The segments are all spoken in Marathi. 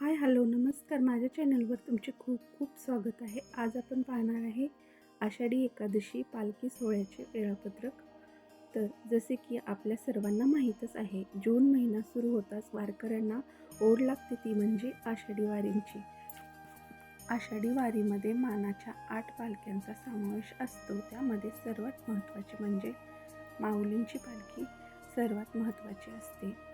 हाय हॅलो नमस्कार. माझ्या चॅनलवर तुमचे खूप खूप स्वागत आहे. आज आपण पाहणार आहे आषाढी एकादशी पालखी सोहळ्याचे वेळापत्रक. तर जसे की आपल्या सर्वांना माहीतच आहे जून महिना सुरू होताच वारकऱ्यांना ओढ लागते ती म्हणजे आषाढी वारींची. आषाढी वारीमध्ये मानाच्या आठ पालख्यांचा समावेश असतो. त्यामध्ये सर्वात महत्त्वाची म्हणजे माऊलींची पालखी सर्वात महत्त्वाची असते.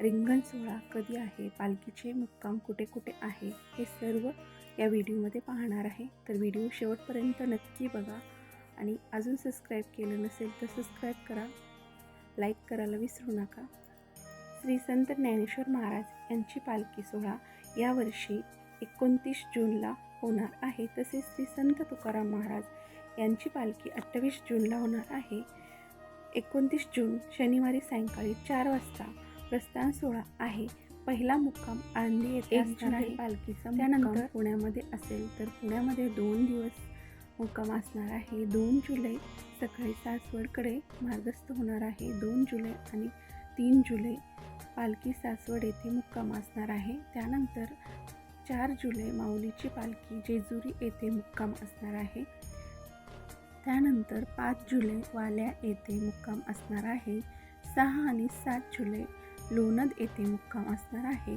रिंगण सोहळा कधी आहे? पालखीचे मुक्काम कुठे कुठे आहे? हे सर्व या व्हिडिओमध्ये पाहणार आहे. तर व्हिडिओ शेवटपर्यंत नक्की बघा आणि अजून सबस्क्राईब केलं नसेल तर सबस्क्राईब करा. लाईक करायला विसरू नका. श्री संत ज्ञानेश्वर महाराज यांची पालखी सोहळा यावर्षी एकोणतीस जूनला होणार आहे. तसेच श्री संत तुकाराम महाराज यांची पालखी अठ्ठावीस जूनला होणार आहे. एकोणतीस जून शनिवारी सायंकाळी चार वाजता प्रस्थान सोहळा आहे. पहिला मुक्काम आळंदी येथे असणार आहे. पालखीचा त्यानंतर पुण्यामध्ये असेल तर पुण्यामध्ये दोन दिवस मुक्काम असणार आहे. दोन जुलै सकाळी सासवडकडे मार्गस्थ होणार आहे. दोन जुलै आणि तीन जुलै पालखी सासवड येथे मुक्काम असणार आहे. त्यानंतर चार जुलै माऊलीची पालखी जेजुरी येथे मुक्काम असणार आहे. त्यानंतर पाच जुलै वाल्या येथे मुक्काम असणार आहे. सहा आणि सात जुलै लोणद येथे मुक्काम असणार आहे.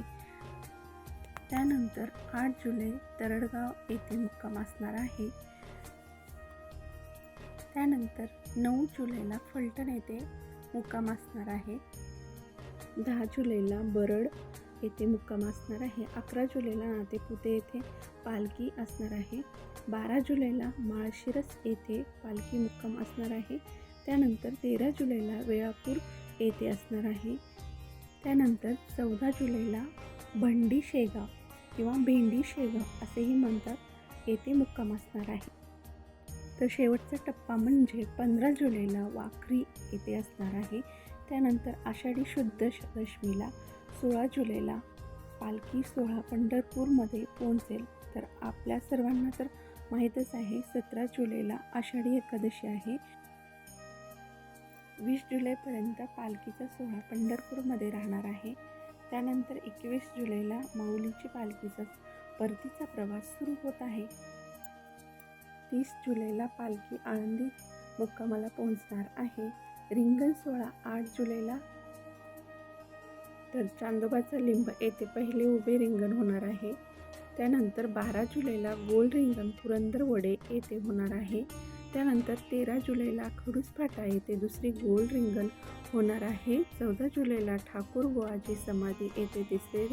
त्यानंतर आठ जुलै तरडगाव येथे मुक्काम असणार आहे. त्यानंतर नऊ जुलैला फलटण येथे मुक्काम असणार आहे. दहा जुलैला बरड येथे मुक्काम असणार आहे. अकरा जुलैला नातेपुते येथे पालखी असणार आहे. बारा जुलैला माळशिरस येथे पालखी मुक्काम असणार आहे. त्यानंतर तेरा जुलैला वेळापूर येथे असणार आहे. त्यानंतर चौदा जुलैला भंडी शेगाव किंवा भेंडी शेगाव असेही म्हणतात येथे मुक्काम असणार आहे. तर शेवटचा टप्पा म्हणजे पंधरा जुलैला वाखरी येथे असणार आहे. त्यानंतर आषाढी शुद्ध दशमीला सोळा जुलैला पालखी सोहळा पंढरपूरमध्ये पोहोचेल. तर आपल्या सर्वांना तर माहीतच आहे सतरा जुलैला आषाढी एकादशी आहे. वीस जुलैपर्यंत पालखीचा सोहळा पंढरपूरमध्ये राहणार आहे. त्यानंतर एकवीस जुलैला माऊलीची पालखीचा परतीचा प्रवास सुरू होत आहे. तीस जुलैला पालखी आळंदी मुक्कामाला पोहोचणार आहे. रिंगण सोहळा आठ जुलैला. तर चांदोबाचा लिंब येथे पहिले उभे रिंगण होणार आहे. त्यानंतर बारा जुलैला गोल रिंगण पुरंदर वडे येथे होणार आहे. त्यानंतर तेरा जुलैला खडूस फाटा येथे दुसरी गोल रिंगण होणार आहे. चौदा जुलैला ठाकूर गोवाची समाधी येथे तिसरे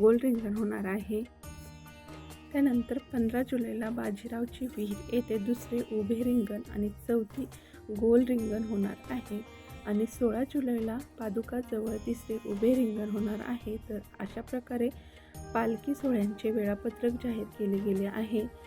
गोल रिंगण होणार आहे. त्यानंतर पंधरा जुलैला बाजीरावची विहीर येथे दुसरे उभे रिंगण आणि चौथी गोल रिंगण होणार आहे. आणि सोळा जुलैला पादुकाजवळ तिसरे उभे रिंगण होणार आहे. तर अशा प्रकारे पालखी सोहळ्यांचे वेळापत्रक जाहीर केले गेले आहे.